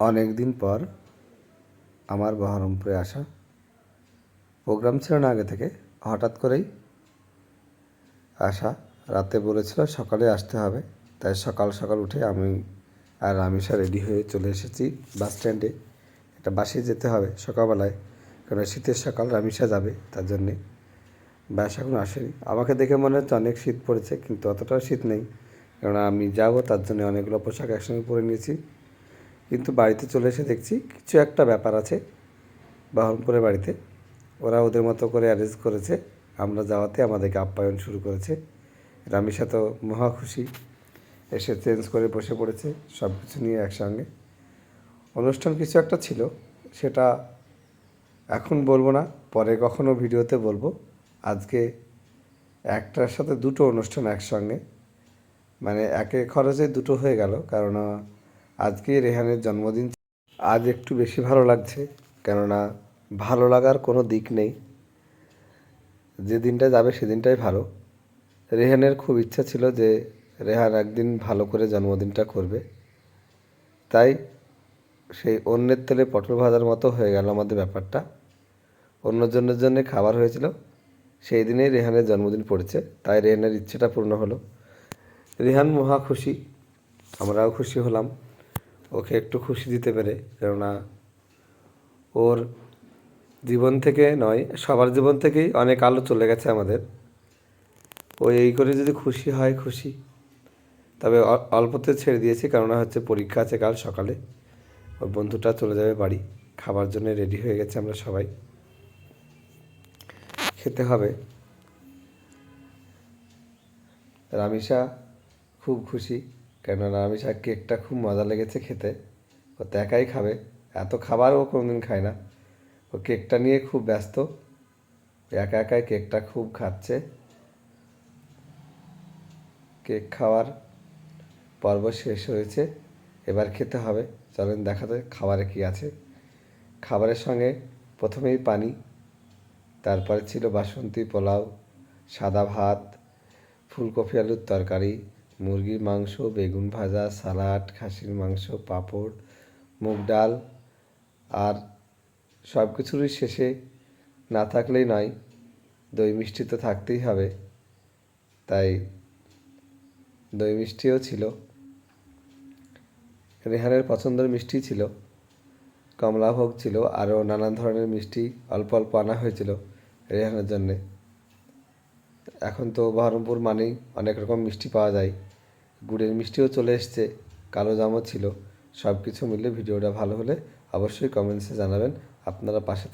অনেক দিন পর আমার বহরমপুরে আসা প্রোগ্রাম ছিল না আগে থেকে। হঠাৎ করেই আসা রাতে বলেছিল সকালে আসতে হবে। তাই সকাল সকাল উঠে আমি আর রামিসা রেডি হয়ে চলে এসেছি বাস স্ট্যান্ডে। একটা বাসে যেতে হবে সকালবেলায় কারণ শীতের সকাল রামিসা যাবে, তার জন্যে বাস এখন আসেনি। আমাকে দেখে মনে হচ্ছে অনেক শীত পড়েছে, কিন্তু অতটাও শীত নেই কারণ আমি যাব, তার জন্য অনেকগুলো পোশাক একসঙ্গে পরে নিয়েছি। কিন্তু বাড়িতে চলে এসে দেখছি কিছু একটা ব্যাপার আছে বহরমপুরের বাড়িতে। ওরা ওদের মতো করে অ্যারেঞ্জ করেছে। আমরা যাওয়াতে আমাদেরকে আপ্যায়ন শুরু করেছে। রামিসা তো মহা খুশি। এসে চেঞ্জ করে বসে পড়েছে সব কিছু নিয়ে একসঙ্গে। অনুষ্ঠান কিছু একটা ছিল, সেটা এখন বলব না, পরে কখনো ভিডিওতে বলব। আজকে একটার সাথে দুটো অনুষ্ঠান একসঙ্গে। মানে একে খরচে দুটো হয়ে গেল কারণ আজকে রেহানের জন্মদিন আজ একটু বেশি ভালো লাগছে, কেননা ভালো লাগার কোনো দিক নেই। যে দিনটা যাবে সেদিনটাই ভালো। রেহানের খুব ইচ্ছা ছিল যে রেহান একদিন ভালো করে জন্মদিনটা করবে। তাই সেই অন্যের তেলে পটল ভাজার মতো হয়ে গেল আমাদের ব্যাপারটা। অন্যজনের জন্য খাবার হয়েছিল, সেই দিনেই রেহানের জন্মদিন পড়েছে, তাই রেহানের ইচ্ছেটা পূর্ণ হলো। রেহান মহা খুশি, আমরাও খুশি হলাম। ওকে একটু খুশি দিতে পেরে, কেননা ওর জীবন থেকে নয়, সবার জীবন থেকেই অনেক আলো চলে গেছে আমাদের। ও এই করে যদি খুশি হয়, খুশি। তবে অল্পতে ছেড়ে দিয়েছি, কেননা হচ্ছে পরীক্ষা আছে কাল সকালে। ওর বন্ধুটা চলে যাবে বাড়ি, খাবার জন্য রেডি হয়ে গেছে আমরা সবাই। খেতে হবে। রামিসা খুব খুশি। কেননা রামিসা কেকটা খুব মজা লেগেছে খেতে। ও তো একাই খাবে। এত খাবার ও কোনোদিন খায় না। ও কেকটা নিয়ে খুব ব্যস্ত। একা একাই কেকটা খুব খাচ্ছে। কেক খাওয়ার পর্ব শেষ হয়েছে। এবার খেতে হবে। চলেন দেখাতে খাবারে কি আছে। খাবারের সঙ্গে প্রথমেই পানি, তারপরে ছিল বাসন্তী পোলাও, সাদা ভাত, ফুলকপি আলুর তরকারি মুরগির মাংস, বেগুন ভাজা, সালাড, খাসির মাংস, পাঁপড়, মুগ ডাল আর সব কিছুরই শেষে না থাকলেই নয়, দই মিষ্টি তো থাকতেই হবে। তাই দই মিষ্টিও ছিল। রেহানের পছন্দের মিষ্টি ছিল। কমলাভোগ ছিল। আরও নানান ধরনের মিষ্টি অল্প অল্প আনা হয়েছিল রেহানের জন্যে। এখন তো বহরমপুর মানেই অনেক রকম মিষ্টি পাওয়া যায়। গুড়ের মিষ্টিও চলে এসছে, কালো জামও ছিল। সব কিছু মিলে ভিডিওটা ভালো হলে অবশ্যই কমেন্টসে জানাবেন। আপনারা পাশে